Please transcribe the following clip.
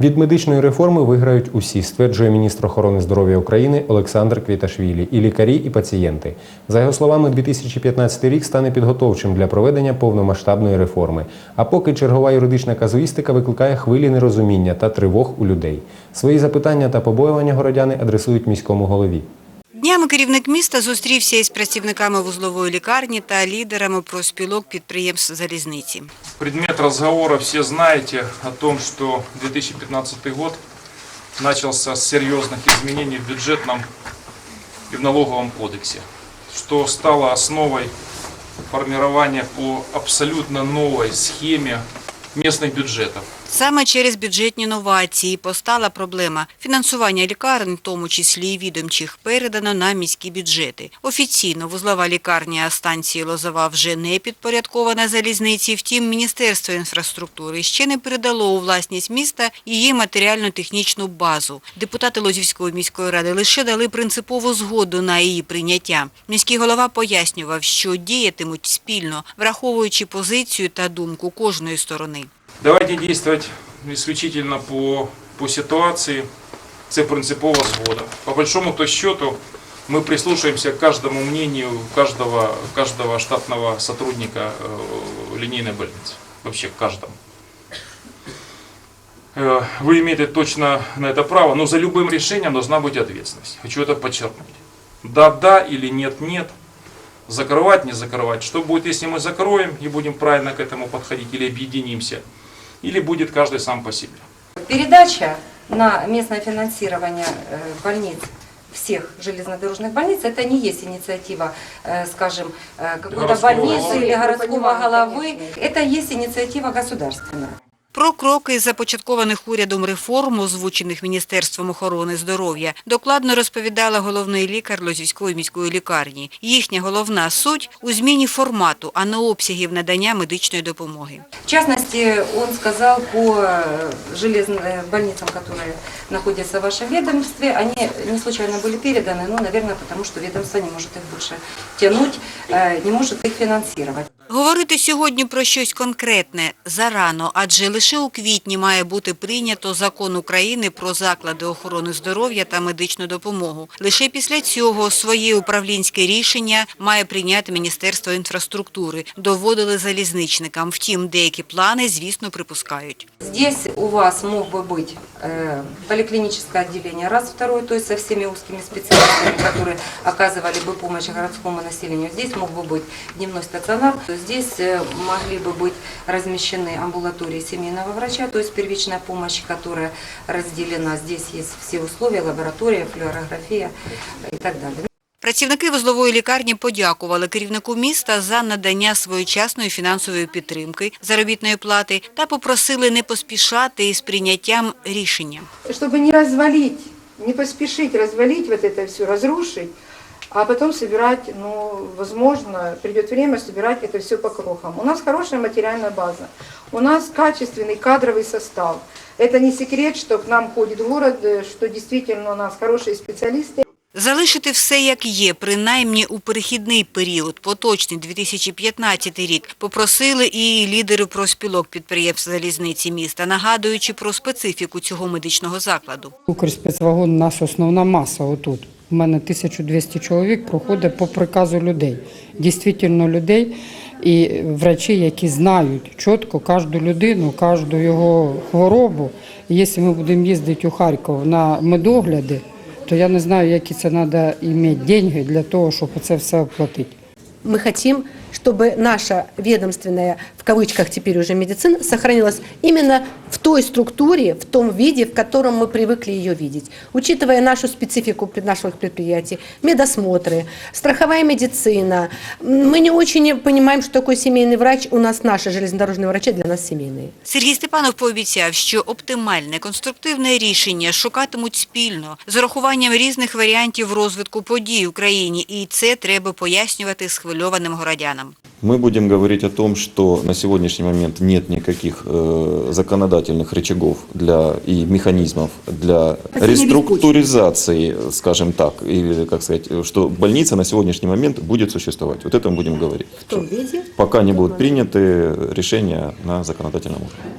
Від медичної реформи виграють усі, стверджує міністр охорони здоров'я України Олександр Квіташвілі, і лікарі, і пацієнти. За його словами, 2015 рік стане підготовчим для проведення повномасштабної реформи. А поки чергова юридична казуїстика викликає хвилі нерозуміння та тривог у людей. Свої запитання та побоювання городяни адресують міському голові. Днями керівник міста зустрівся із працівниками вузлової лікарні та лідерами профспілок підприємств залізниці. Предмет разговора все знаете о том, что 2015 год начался с серьезных изменений в бюджетном и в налоговом кодексе, что стало основой формирования по абсолютно новой схеме местных бюджетов. Саме через бюджетні новації постала проблема фінансування лікарень, в тому числі і відомчих, передано на міські бюджети. Офіційно вузлова лікарня станції Лозова вже не підпорядкована залізниці. Втім, Міністерство інфраструктури ще не передало у власність міста її матеріально-технічну базу. Депутати Лозівської міської ради лише дали принципову згоду на її прийняття. Міський голова пояснював, що діятимуть спільно, враховуючи позицію та думку кожної сторони. Давайте действовать исключительно по, по ситуации. Це принципова згода. По большому то счету мы прислушаемся к каждому мнению каждого, каждого штатного сотрудника э, линейной больницы. Вообще к каждому. Э, Вы имеете точно на это право, но за любым решением должна быть ответственность. Хочу это подчеркнуть. Да-да или нет-нет. Закрывать, не закрывать. Что будет, если мы закроем и будем правильно к этому подходить или объединимся? Или будет каждый сам по себе? Передача на местное финансирование э, больниц всех железнодорожных больниц, это не есть инициатива, э, скажем, э, какой-то Городского больницы головы. или городского понимаем, головы. Это есть инициатива государственная. Про кроки започаткованих урядом реформ, озвучених Міністерством охорони здоров'я, докладно розповідала головний лікар Лозівської міської лікарні. Їхня головна суть у зміні формату, а не обсягів надання медичної допомоги. В частности, он сказал по э, железным э, больницам, которые находятся в вашем ведомстве, они не случайно были переданы, ну, наверное, потому что ведомство не может их больше тянуть, э, не может их финансировать. Говорити сьогодні про щось конкретне зарано, адже лише у квітні має бути прийнято закон України про заклади охорони здоров'я та медичну допомогу. Лише після цього своє управлінське рішення має прийняти Міністерство інфраструктури. Доводили залізничникам. Втім, деякі плани, звісно, припускають. Здесь у вас мог бы быть э, поликлиническое отделение раз, второе, то есть со всеми узкими специалистами, которые оказывали бы помощь городскому населению. Здесь мог бы быть дневной стационар, здесь э, могли бы быть размещены амбулатории семейного врача, то есть первичная помощь, которая разделена. Здесь есть все условия, лаборатория, флюорография и так далее. Працівники вузлової лікарні подякували керівнику міста за надання своєчасної фінансової підтримки, заробітної плати та попросили не поспішати із прийняттям рішення. чтобы не развалить, не поспешить развалить вот это все, разрушить, а потом собирать, ну, возможно, придет время собирать это все по крохам. У нас хорошая материальная база, у нас качественный кадровый состав. Это не секрет, что к нам ходит город, э, что действительно у нас хорошие специалисты. Залишити все як є, принаймні у перехідний період, поточний 2015 рік, попросили і лідери профспілок підприємств залізниці міста, нагадуючи про специфіку цього медичного закладу. Укрспецвагон – наша основна маса отут. У мене 1200 чоловік проходить по приказу людей. Дійсно людей і врачі, які знають чітко кожну людину, кожну його хворобу. І якщо ми будемо їздити у Харків на медогляди, то я не знаю, які це треба мати гроші для того, щоб це все оплатити. Ми хотим, чтобы наша ведомственная, в кавычках теперь уже медицина, сохранилась именно в той структуре, в том виде, в котором мы привыкли ее видеть. Учитывая нашу специфику пред- наших предприятий, медосмотры, страховая медицина, м, мы не очень понимаем, что такое семейный врач. У нас наши железнодорожные врачи для нас семейные. Сергій Степанов пообіцяв, що оптимальне конструктивне рішення шукатимуть спільно з урахуванням різних варіантів розвитку подій в країні, і це треба пояснювати схвильованим городянам. Мы будем говорить о том, что на сегодняшний момент нет никаких э, законодательных рычагов для, и механизмов для реструктуризации, скажем так, или, как сказать, что больница на сегодняшний момент будет существовать. Вот это мы будем говорить. В том виде, Пока не будут приняты решения на законодательном уровне.